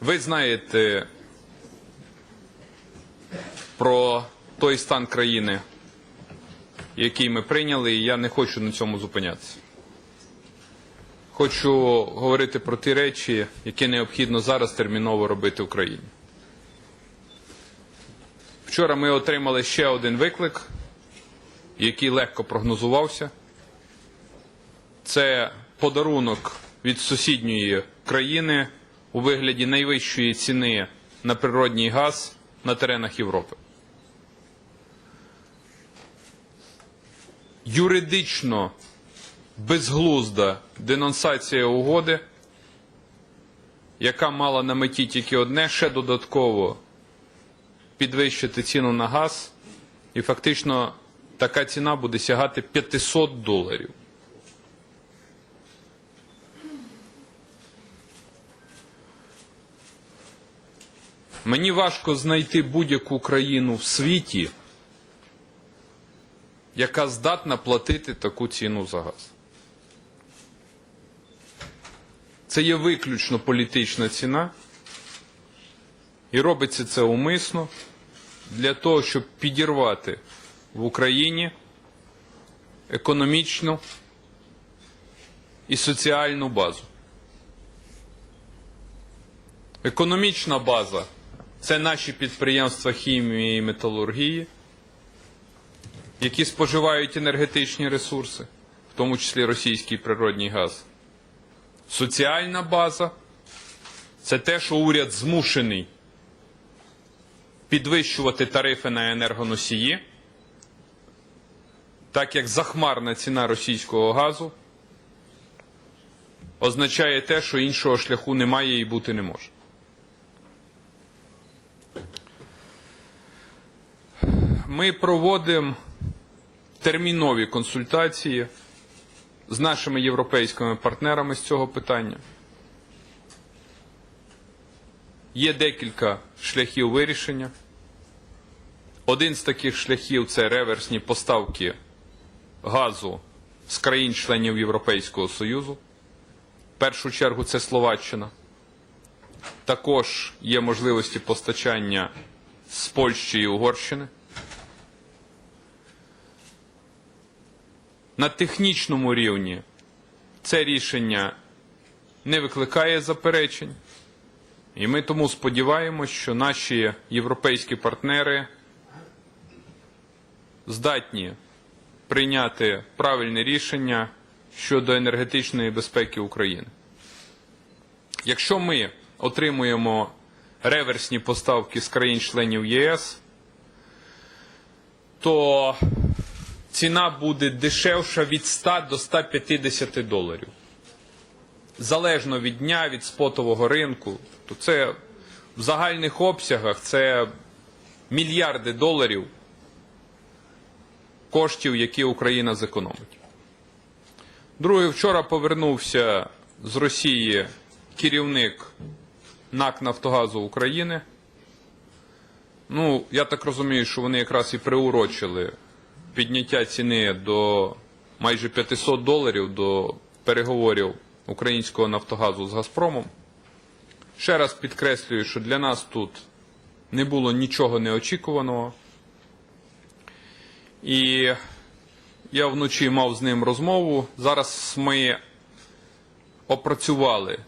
Ви знаєте про той стан країни, який ми прийняли, і я не хочу на цьому зупинятися. Хочу говорити про ті речі, які необхідно зараз терміново робити Україні. Вчора ми отримали ще один виклик, який легко прогнозувався. Це подарунок від сусідньої країни у вигляді найвищої ціни на природній газ на теренах Європи. Юридично безглузда денонсація угоди, яка мала на меті тільки одне, ще додатково підвищити ціну на газ, і фактично така ціна буде сягати 500 доларів. Мені важко знайти будь-яку країну в світі, яка здатна платити таку ціну за газ. Це є виключно політична ціна, і робиться це умисно для того, щоб підірвати в Україні економічну і соціальну базу. Економічна база це наші підприємства хімії і металургії, які споживають енергетичні ресурси, в тому числі російський природній газ. Соціальна база це те, що уряд змушений підвищувати тарифи на енергоносії, так як захмарна ціна російського газу означає те, що іншого шляху немає і бути не може. Ми проводимо термінові консультації з нашими європейськими партнерами з цього питання. Є декілька шляхів вирішення. Один з таких шляхів це реверсні поставки газу з країн-членів Європейського Союзу. В першу чергу це Словаччина. Також є можливості постачання з Польщі і Угорщини. На технічному рівні це рішення не викликає заперечень, і ми тому сподіваємось, що наші європейські партнери здатні прийняти правильне рішення щодо енергетичної безпеки України. Якщо ми отримуємо реверсні поставки з країн-членів ЄС, то ціна буде дешевша від 100 до 150 доларів. Залежно від дня, від спотового ринку, то це в загальних обсягах це мільярди доларів коштів, які Україна зекономить. Друге, вчора повернувся з Росії керівник НАК Нафтогазу України. Ну, я так розумію, що вони якраз і приурочили підняття ціни до майже 500 доларів до переговорів українського Нафтогазу з Газпромом. Ще раз підкреслюю, що для нас тут не було нічого неочікуваного. І я вночі мав з ним розмову. Зараз ми опрацювали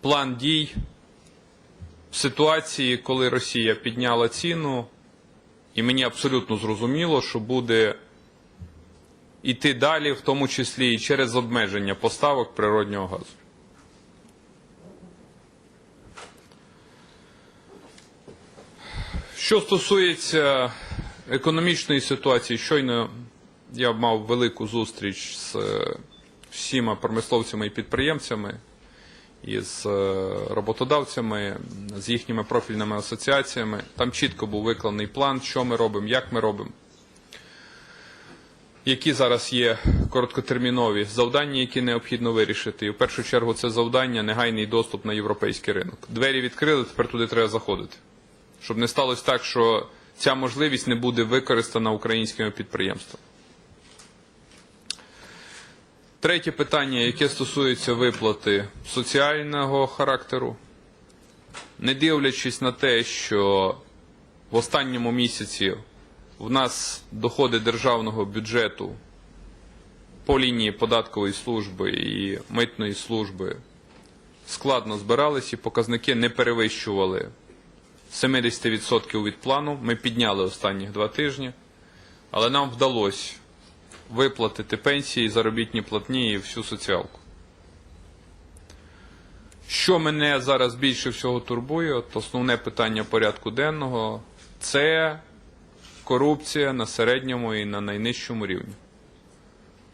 план дій в ситуації, коли Росія підняла ціну, і мені абсолютно зрозуміло, що буде йти далі, в тому числі і через обмеження поставок природнього газу. Що стосується економічної ситуації, щойно я мав велику зустріч з е, всіма промисловцями і підприємцями, і з е, роботодавцями, з їхніми профільними асоціаціями. Там чітко був викладений план, що ми робимо, як ми робимо. Які зараз є короткотермінові завдання, які необхідно вирішити? І в першу чергу це завдання негайний доступ на європейський ринок. Двері відкрили, тепер туди треба заходити. Щоб не сталося так, що ця можливість не буде використана українськими підприємствами. Третє питання, яке стосується виплати соціального характеру, не дивлячись на те, що в останньому місяці в нас доходи державного бюджету по лінії податкової служби і митної служби складно збирались і показники не перевищували 70% від плану. Ми підняли останніх два тижні, але нам вдалося виплатити пенсії, заробітні платні і всю соціалку. Що мене зараз більше всього турбує, от основне питання порядку денного це корупція на середньому і на найнижчому рівні.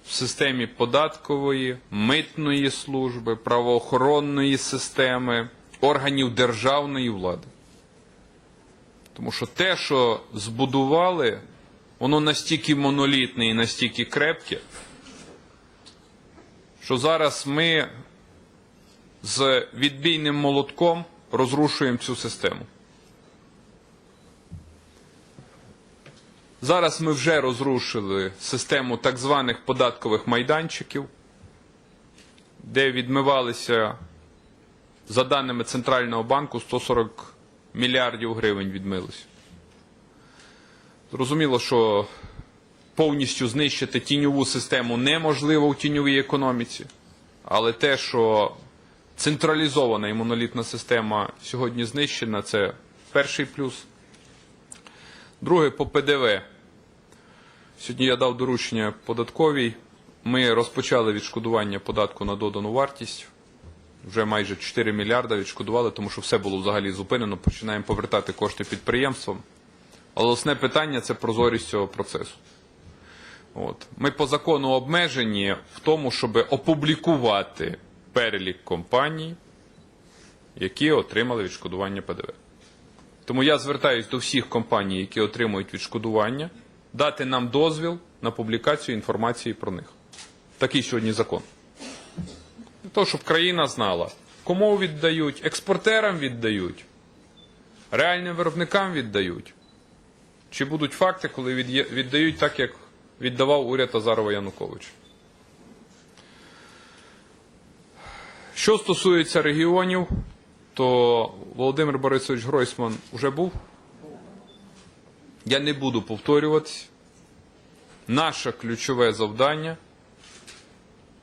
В системі податкової, митної служби, правоохоронної системи, органів державної влади. Тому що те, що збудували, воно настільки монолітне і настільки крепке, що зараз ми з відбійним молотком розрушуємо цю систему. Зараз ми вже розрушили систему так званих податкових майданчиків, де відмивалися, за даними Центрального банку, 140 мільярдів гривень відмилося. Зрозуміло, що повністю знищити тіньову систему неможливо у тіньовій економіці, але те, що централізована і монолітна система сьогодні знищена, це перший плюс. Друге, по ПДВ. Сьогодні я дав доручення податковій. Ми розпочали відшкодування податку на додану вартість. Вже майже 4 мільярда відшкодували, тому що все було взагалі зупинено. Починаємо повертати кошти підприємствам. Але основне питання це прозорість цього процесу. От. Ми по закону обмежені в тому, щоб опублікувати перелік компаній, які отримали відшкодування ПДВ. Тому я звертаюся до всіх компаній, які отримують відшкодування, дати нам дозвіл на публікацію інформації про них. Такий сьогодні закон. Для того, щоб країна знала, кому віддають, експортерам віддають, реальним виробникам віддають. Чи будуть факти, коли віддають так, як віддавав уряд Азарова Януковича? Що стосується регіонів, то Володимир Борисович Гройсман вже був. Я не буду повторюватись. Наше ключове завдання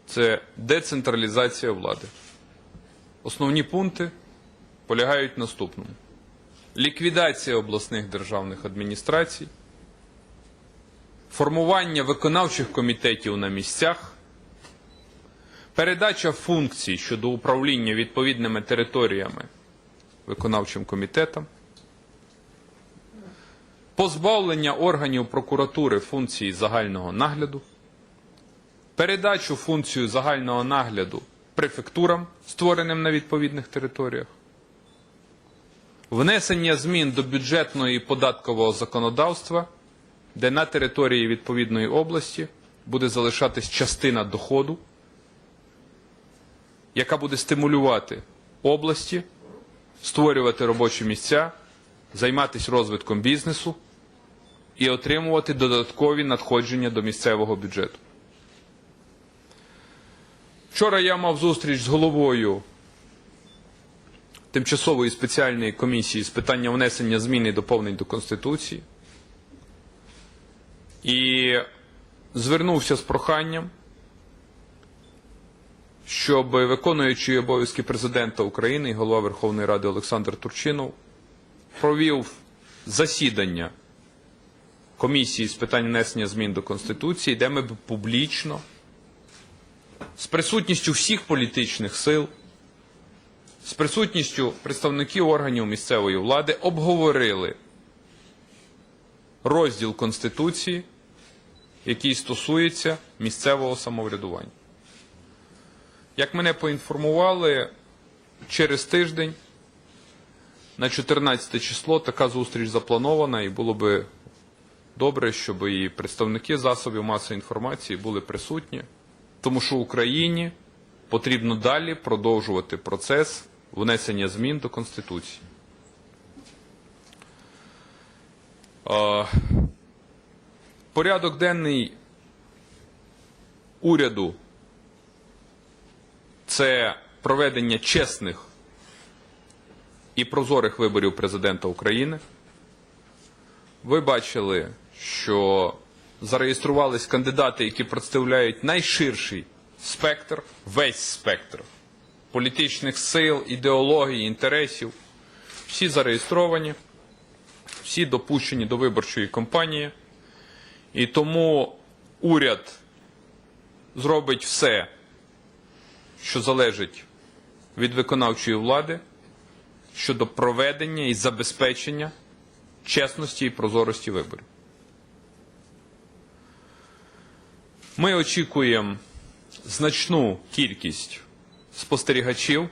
це децентралізація влади. Основні пункти полягають в наступному: ліквідація обласних державних адміністрацій, формування виконавчих комітетів на місцях, передача функцій щодо управління відповідними територіями виконавчим комітетам, позбавлення органів прокуратури функції загального нагляду, передачу функцію загального нагляду префектурам, створеним на відповідних територіях, внесення змін до бюджетного і податкового законодавства, де на території відповідної області буде залишатись частина доходу, яка буде стимулювати області, створювати робочі місця, займатися розвитком бізнесу і отримувати додаткові надходження до місцевого бюджету. Вчора я мав зустріч з головою Тимчасової спеціальної комісії з питання внесення змін і доповнень до Конституції. І звернувся з проханням, щоб виконуючий обов'язки президента України і голова Верховної Ради Олександр Турчинов провів засідання комісії з питань внесення змін до Конституції, де ми б публічно з присутністю всіх політичних сил, з присутністю представників органів місцевої влади обговорили розділ Конституції, який стосується місцевого самоврядування. Як мене поінформували, через тиждень на 14 число така зустріч запланована, і було би добре, щоб і представники засобів масової інформації були присутні, тому що Україні потрібно далі продовжувати процес внесення змін до Конституції. Порядок денний уряду це проведення чесних і прозорих виборів президента України. Ви бачили, що зареєструвались кандидати, які представляють найширший спектр, весь спектр політичних сил, ідеологій, інтересів. Всі зареєстровані, всі допущені до виборчої кампанії. І тому уряд зробить все, що залежить від виконавчої влади щодо проведення і забезпечення чесності і прозорості виборів. Ми очікуємо значну кількість спостерігачів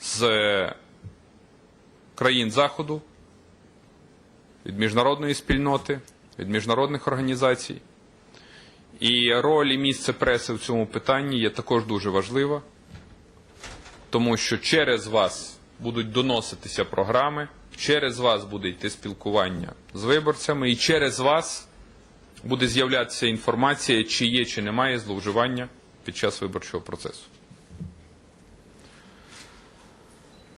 з країн Заходу, від міжнародної спільноти, від міжнародних організацій. І роль і місце преси в цьому питанні є також дуже важлива, тому що через вас будуть доноситися програми, через вас буде йти спілкування з виборцями, і через вас буде з'являтися інформація, чи є, чи немає зловживання під час виборчого процесу.